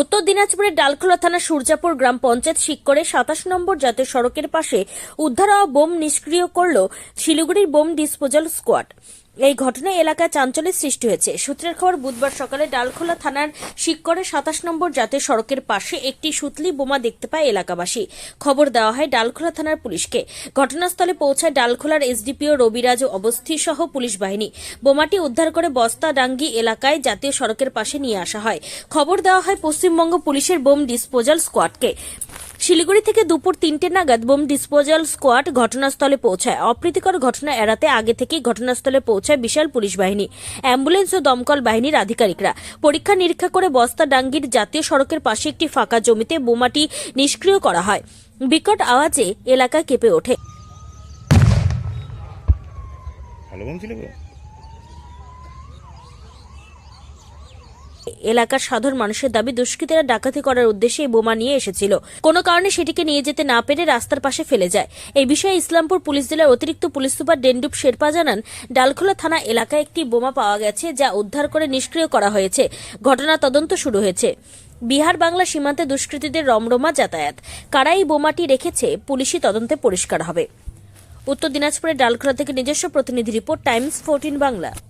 উত্তর দিনাজপুরের ডালখোলা থানা সূর্যাপুর গ্রাম পঞ্চায়েত শিক্ষরে সাতাশ নম্বর জাতীয় সড়কের পাশে উদ্ধার হওয়া বোম নিষ্ক্রিয় করল শিলিগুড়ির বোম ডিসপোজাল স্কোয়াড। এই ঘটনায় এলাকায় চাঞ্চল্যের সৃষ্টি হয়েছে। সূত্রের খবর, বুধবার সকালে ডালখোলা থানার শিক্ষরে সাতাশ নম্বর জাতীয় সড়কের পাশে একটি সুতলি বোমা দেখতে পায় এলাকাবাসী। খবর দেওয়া হয়, ডালখোলা থানার পুলিশকে। ঘটনাস্থলে পৌঁছায় ডালখোলার এসডিপিও রবিরাজ অবস্থি সহ পুলিশ বাহিনী। বোমাটি উদ্ধার করে বস্তাডাঙ্গি এলাকায় জাতীয় সড়কের পাশে নিয়ে আসা হয়। খবর দেওয়া হয়, পশ্চিমবঙ্গ পুলিশের বোম ডিসপোজাল স্কোয়াডকে। শিলিগুড়ি থেকে দুপুর তিনটে নাগাদ বোম ডিসপোজাল স্কোয়াড ঘটনাস্থলে পৌঁছায়। অপ্রীতিকর ঘটনা এড়াতে আগে থেকেই ঘটনাস্থলে পৌঁছায় বিশাল পুলিশ বাহিনী। অ্যাম্বুলেন্স ও দমকল বাহিনীর আধিকারিকরা। পরীক্ষা নিরীক্ষা করে বস্তা ডাঙ্গির জাতীয় সড়কের পাশে একটি ফাঁকা জমিতে বোমাটি নিষ্ক্রিয় করা হয়। বিকট আওয়াজে এলাকা কেঁপে ওঠে ভালো বোম ছিল গো এলাকার সাধারণ মানুষের দাবি, দুষ্কৃতীরা ডাকাতি করার উদ্দেশ্যে এই বোমা নিয়ে এসেছিল। কোনো কারণে সেটিকে নিয়ে যেতে না পেরে রাস্তার পাশে ফেলে যায়। এই বিষয়ে ইসলামপুর পুলিশ জেলার অতিরিক্ত পুলিশ সুপার ডেন্ডুপ শেরপা জানান, ডালখোলা থানা এলাকায় একটি বোমা পাওয়া গেছে যা উদ্ধার করে নিষ্ক্রিয় করা হয়েছে। ঘটনা তদন্ত শুরু হয়েছে। বিহার বাংলা সীমান্তে দুষ্কৃতীদের রমরমা যাতায়াত। কারা এই বোমাটি রেখেছে, পুলিশি তদন্তে পরিষ্কার হবে। উত্তর দিনাজপুরের ডালখোলা থেকে নিজস্ব প্রতিনিধি report, Times fourteen Bangla.